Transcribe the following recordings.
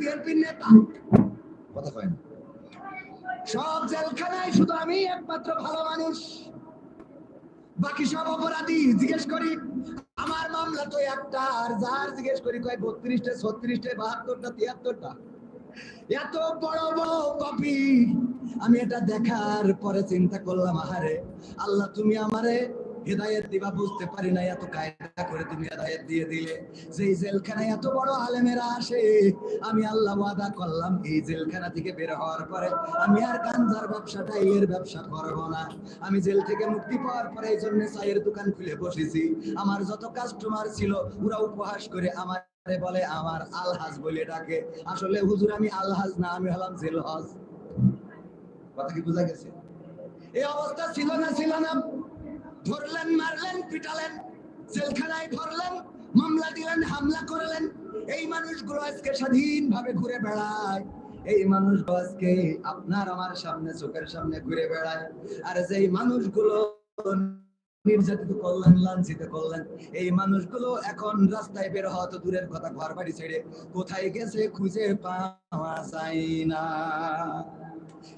বিএনপির নেতা। কথা কয় না। সব জেলখানায় শুধু আমি একমাত্র ভালো মানুষ। বাকি সব অপরাধী জিজ্ঞেস করি আমার মামলা তো একটা আর যার জিজ্ঞেস করি কয় বত্রিশটা ছত্রিশটা বাহাত্তরটা তিয়াত্তরটা? এত বড় বড় কপি আমি এটা দেখার পরে চিন্তা করলাম আহারে আল্লাহ তুমি আমারে হেদায়েত দিবা বুঝতে পারি না, এত কায়দা করে তুমি হেদায়েত দিয়ে দিলে। যেই জেলখানায় এত বড় আলেমেরা আসে, আমি আল্লাহ ওয়াদা করলাম, এই জেলখানা থেকে বের হওয়ার পরে আমি আর গাঞ্জার ব্যবসাটা এর ব্যবসা করব না। আমি জেল থেকে মুক্তি পাওয়ার পরে এই জন্য চায়ের দোকান খুলে বসেছি। আমার যত কাস্টমার ছিল, ওরা উপহাস করে আমার বলে, আমার আলহাজ বলে ডাকে। আসলে হুজুর, আমি আলহাজ না, আমি হলাম জেল হজ কথা কি বোঝা গেছে? এই অবস্থা ছিল না ছিল না। ধরলেন, মারলেন, পিটালেন, জেলখানায় ধরলেন, মামলা দিলেন, হামলা করলেন। এই মানুষগুলো আজকে স্বাধীনভাবে ঘুরে বেড়ায়। এই মানুষগুলো আজকে আপনার, আমার সামনে, চোখের সামনে ঘুরে বেড়ায়। আর যেই মানুষগুলো নির্যাতিত করলেন, লাঞ্ছিত করলেন, এই মানুষগুলো এখন রাস্তায় বের হওয়া দূরের কথা ঘর বাড়ি ছেড়ে কোথায় গেছে খুঁজে পাওয়া যায় না।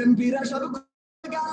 এমপিরা সব গেল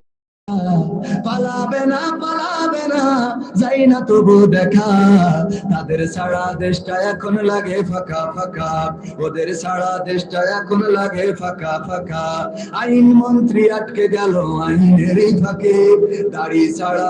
পালাবে না পালাবে না যাই না তবু দেখা। তাদের সারা দেশটা এখন লাগে ফাঁকা ফাঁকা। ওদের সারা দেশটা এখন লাগে ফাঁকা ফাঁকা। আইন মন্ত্রী আটকে গেল আইনেরই ফাঁকে। দাড়ি ছাড়া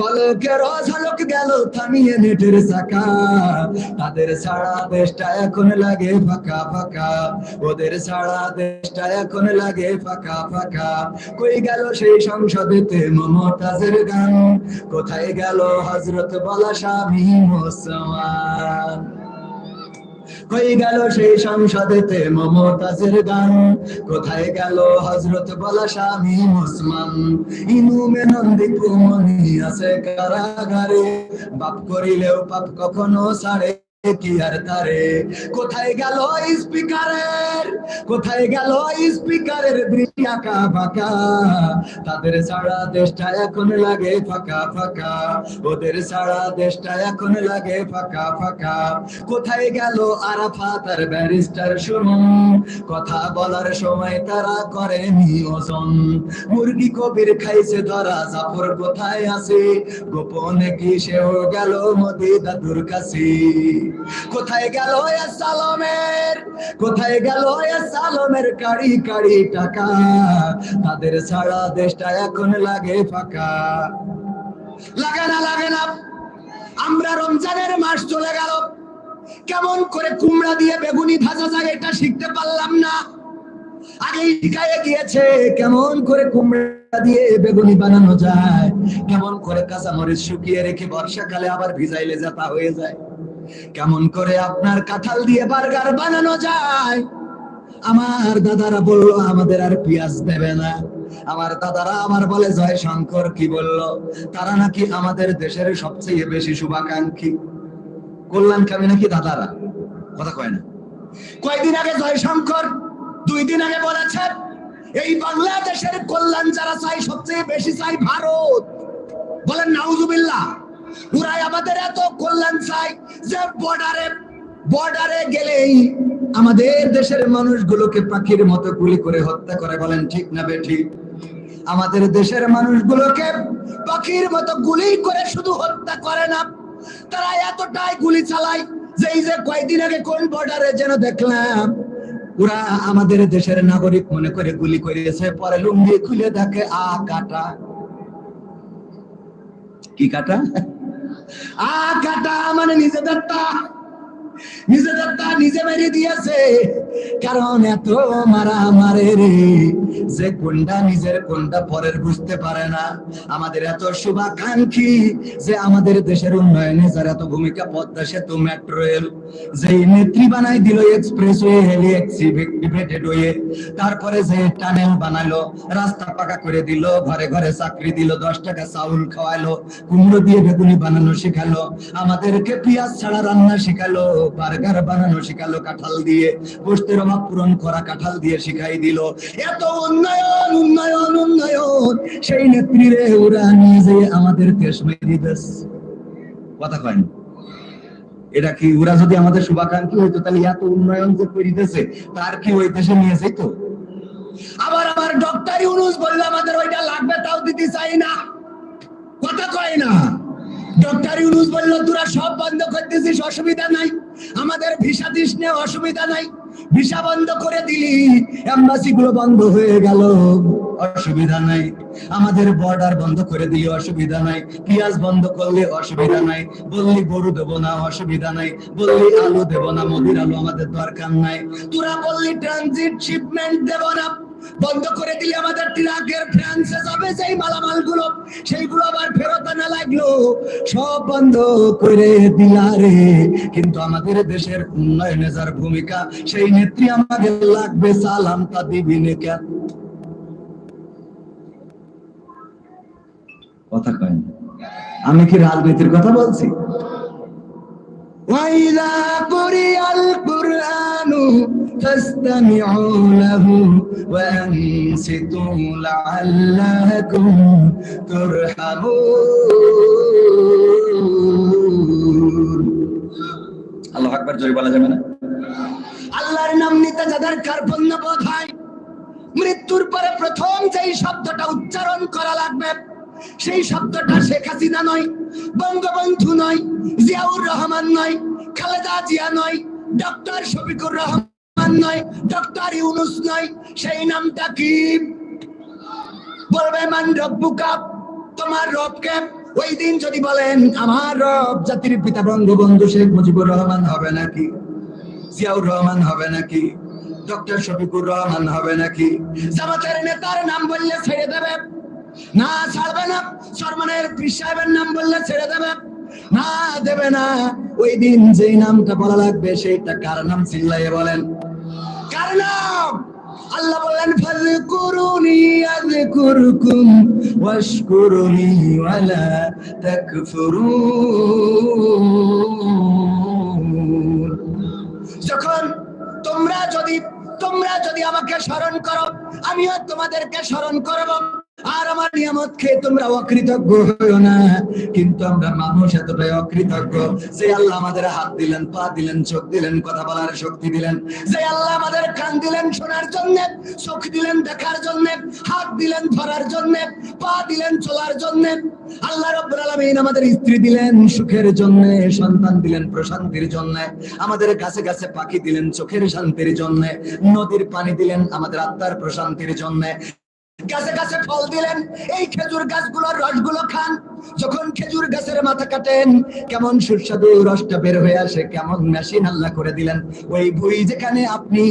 পলকের গেল থামিয়ে নেটের তাদের সারা দেশটা এখন লাগে ফাঁকা ফাঁকা। ওদের সারা দেশটা এখন লাগে ফাঁকা ফাঁকা। কই গেল সেই সংসদেতে মমতাজের গান? কোথায় গেল হজরত বলা স্বামী মুসলমান হয়ে গেল সেই সংসদেতে মমতাজের গান। কোথায় গেল হজরত বলা স্বামী মুসমান ইনু মেনন্দি মনি আছে কারাগারে। বাপ করিলেও পাপ কখনো ছাড়ে তারে কোথায় গেল স্পিকারের? কোথায় গেল স্পিকারের ফাঁকা? তাদের সারা দেশটা এখন লাগে ফাঁকা ফাঁকা। ওদের সারা দেশটা এখন লাগে ফাঁকা ফাঁকা। কোথায় গেল আরাফাত আর ব্যারিস্টার কথা বলার সময় তারা করে নিয়োজন। মুরগি কবির খাইছে ধরা, জাফর কোথায় আছে? গোপনে কি সেও গেল মোদি দাদুর কাছে? কোথায় গেল সালমের? কোথায় গেল সালমের টাকা? তাদের সারা দেশটা এখন লাগে ফাঁকা। লাগে না লাগে না। আমরা রমজানের মাস চলে গেল। কেমন করে কুমড়া দিয়ে বেগুনি ভাজা যায় এটা শিখতে পারলাম না। আগে শিখাইয়ে গিয়েছে, কেমন করে কুমড়া দিয়ে বেগুনি বানানো যায়। কেমন করে কাঁচামরিচ শুকিয়ে রেখে বর্ষাকালে আবার ভিজাইলে যাতা হয়ে যায়। কেমন করে আপনার কাঁঠাল দিয়ে বার্গার বানানো যায়? আমার দাদারা বলল, আমাদের আর পেঁয়াজ দেবে না। আমার দাদারা আমার বলে জয় শঙ্কর কি বলল? তারা নাকি আমাদের দেশের সবচেয়ে বেশি শুভাকাঙ্ক্ষী। কল্যাণকামী নাকি দাদারা? কথা কয় না। কয়দিন আগে জয় শঙ্কর দুই দিন আগে বলেছেন এই বাংলাদেশের কল্যাণ যারা চাই সবচেয়ে বেশি চাই ভারত। বলেন, নাউজুবিল্লাহ। ওরাই আমাদের এত কল্যাণ চাই যে বর্ডারে বর্ডারে গেলেই আমাদের দেশের মানুষগুলোকে পাখির মতো গুলি করে হত্যা করে বলেন ঠিক না বে ঠিক আমাদের দেশের মানুষগুলোকে পাখির মতো গুলি করে শুধু হত্যা করে না, তারা এতটাই গুলি চালায় যে এই যে কয়েকদিন আগে কোন বর্ডারে যেন দেখলাম, ওরা আমাদের দেশের নাগরিক মনে করে গুলি করেছে, পরে লুঙ্গি খুলে দেখে, আ কাটা। কি কাটা? আ কাটা মানে নিজেদেরটা নিজেদেরটা নিজে মেরে দিয়েছে। কারণ এত মারা মারে রে, যে কোনটা নিজের, কোনটা পরের বুঝতে পারে না। আমাদের এত শুভাকাঙ্ক্ষী যে আমাদের দেশের উন্নয়নে যার এত ভূমিকা পদ্মা সেতু মেট্রো রেল যে নেত্রী বানাই দিল এক্সপ্রেসওয়ে হেলি এক্সিভেটেড হয়ে, তারপরে যে টানেল বানালো, রাস্তা পাকা করে দিল, ঘরে ঘরে চাকরি দিল, দশ টাকা চাউল খাওয়ালো, কুমড়ো দিয়ে বেগুনি বানানো শেখালো, আমাদেরকে পেঁয়াজ ছাড়া রান্না শেখালো। বার্গার বানানো শেখালো কাঁঠাল দিয়ে। গোষ্ঠের অভাব পূরণ করা কাঁঠাল দিয়ে শিখাই দিল। এত উন্নয়ন উন্নয়ন উন্নয়ন। সেই নেত্রীরে ওরা নিয়ে যে আমাদের দেশ মেরি দেশ কথা কয় এটা কি, ওরা যদি আমাদের শুভাকাঙ্ক্ষী হইতো, তাহলে এত উন্নয়ন যে করিতেছে, তার কি ওই দেশে নিয়ে যেত আবার আমার ডক্টর ইউনুস বললে, আমাদের ওইটা লাগবে, তাও দিতে চাই না। কথা কয় না? ডক্টর ইউনুস বলল, তোরা সব বন্ধ করতেছিস অসুবিধা নাই। আমাদের ভিসা দিস নে, অসুবিধা নাই। ভিসা বন্ধ করে দিলি এম্বাসি গুলো বন্ধ হয়ে গেল। অসুবিধা নাই। আমাদের বর্ডার বন্ধ করে দিলে, অসুবিধা নাই। পেঁয়াজ বন্ধ করলে অসুবিধা নাই। বললি গরু দেবো না, অসুবিধা নাই। বললি আলু দেবো না, মদির আলু আমাদের দরকার নাই। তোরা বললি ট্রানজিট শিপমেন্ট দেবো না। বন্ধ করে দিলে আমাদের ট্রাকের ফ্রান্সে যাবে সেই মালামালগুলো সেইগুলো আবার ফেরত আনা লাগল। সব বন্ধ করে দিলারে কিন্তু আমাদের দেশের উন্নয়নে যার ভূমিকা, সেই নেত্রী আমাদের লাগবে সালাম তা দিবি নেকা কথা কয় আমি কি রাজনীতির কথা বলছি? ওয়াইলা করি আল কুরআনু فاستمعوا له وأنصتوا لعلكم ترحمون আল্লাহ আকবার জোরে বলা যাবে না আল্লাহর নাম নিতে যাদের কার্পণ্য বোধ হয় মৃত্যুর পরে প্রথম যেই শব্দটা উচ্চারণ করা লাগবে সেই শব্দটা শেখ হাসিনা নয় বঙ্গবন্ধু নয় জিয়াউর রহমান নয় খালেদা জিয়া নয় ডক্টর শফিকুর রহমান নয় ডক্টর ইউনুস নয় সেই নামটা কি? বলবে, মান রব্বুকা, তোমার রবকে? ওই দিন যদি বলেন, আমার রব জাতির পিতা শেখ মুজিবুর রহমান হবে নাকি? জিয়াউর রহমান হবে নাকি? ডক্টর শফিকুর রহমান হবে নাকি? জামাতের নেতার নাম বললে ছেড়ে দেবে। না ছাড়বে না, সরমানের নাম বললে ছেড়ে দেবে। না দেবে না, ওই দিন যেই নামটা বলা লাগবে, সেইটা কার নাম চিল্লাইয়ে বলেন? আল্লাহ বললেন ফাযকুরুনি আযকুরকুম ওয়াশকুরুনি ওয়ালা তাকফুরুন। যখন তোমরা যদি তোমরা যদি আমাকে স্মরণ করো, আমিও তোমাদেরকে স্মরণ করব। আর আমার নিয়ামত খেয়ে তোমরা অকৃতজ্ঞ হইও না। কিন্তু আমরা মানুষ এতটাই অকৃতজ্ঞ, যে আল্লাহ আমাদের হাত দিলেন, পা দিলেন, চোখ দিলেন, কথা বলার শক্তি দিলেন। যে আল্লাহ আমাদের কান দিলেন শোনার জন্য, চোখ দিলেন দেখার জন্য, হাত দিলেন ধরার জন্য, পা দিলেন চলার জন্য। আল্লাহ রব্বুল আলামিন আমাদের স্ত্রী দিলেন সুখের জন্য, সন্তান দিলেন প্রশান্তির জন্য। আমাদের কাছে কাছে পাখি দিলেন চোখের শান্তির জন্য। নদীর পানি দিলেন আমাদের আত্মার প্রশান্তির জন্য। গাছে গাছে ফল দিলেন এই খেজুর গাছগুলোর রসগুলো খান। যখন খেজুর গাছের মাথা কাটেন, কেমন সুস্বাদু রসটা বের হয়ে আসে, কেমন মেশিন আল্লাহ করে দিলেন। ওই ভুই যেখানে আপনি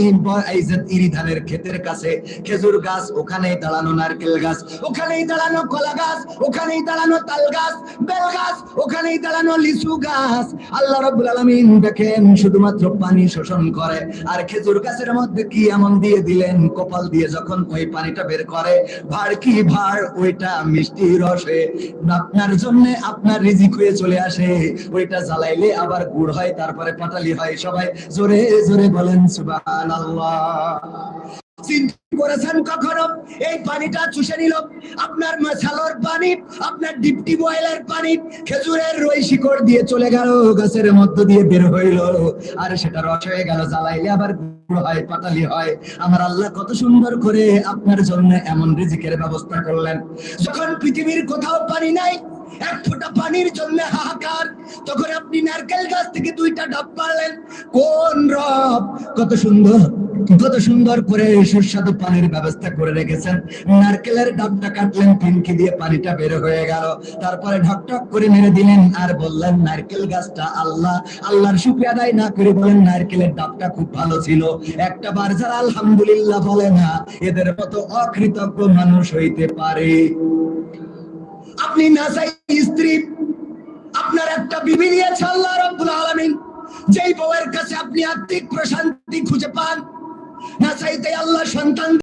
ধানের ক্ষেতের কাছে খেজুর গাছ, ওখানেই দাঁড়ানো নারকেল গাছ, ওখানেই দাঁড়ানো কলা গাছ, ওখানেই দাঁড়ানো তাল গাছ, বেল গাছ, ওখানেই দাঁড়ানো লিচু গাছ। আল্লাহ রাব্বুল আলামিন দেখেন, শুধুমাত্র পানি শোষণ করে। আর খেজুর গাছের মধ্যে কি এমন দিয়ে দিলেন? কপাল দিয়ে যখন ওই পানিটা বের করে, ভার কি ভার, ওইটা মিষ্টি রসে। আপনার জন্য আপনার রিজিক হয়ে চলে আসে। ওইটা জ্বালাইলে আবার গুড় হয়, তারপরে পাটালি হয়। সবাই জোরে জোরে বলেন চিন্তা সেটা রস হয়ে গেল, জ্বালাইলে আবার হয় পাটালি হয়। আমার আল্লাহ কত সুন্দর করে আপনার জন্য এমন রিজিকের ব্যবস্থা করলেন। যখন পৃথিবীর কোথাও পানি নাই, এক ফোঁটা পানির জন্য হাহাকার তখন আপনি নারকেল গাছ থেকে দুইটা ডাব পারলেন। কোন রব? কত সুন্দর কত সুন্দর করে সুস্বাদু পানির ব্যবস্থা করে রেখেছেন। নারকেলের ডাবটা কাটলেন ফিনকি দিয়ে পানিটা বের হয়ে গেল। তারপরে ঢক ঢক করে মেরে দিলেন আর বললেন, নারকেল গাছটা আল্লাহ, আল্লাহর শুকরিয়া আদায় না করে বলেন, নারকেলের ডাবটা খুব ভালো ছিল। একটা বার যারা আলহামদুলিল্লাহ বলে না, এদের মতো অকৃতজ্ঞ মানুষ হইতে পারে। আপনি নাসাই স্ত্রী আপনার একটা বিবি নিয়েছে আল্লাহ রব্বুল আলমিন। যেই বউয়ের কাছে আপনি আত্মিক প্রশান্তি খুঁজে পান, না চাইতে আল্লাহ সন্তান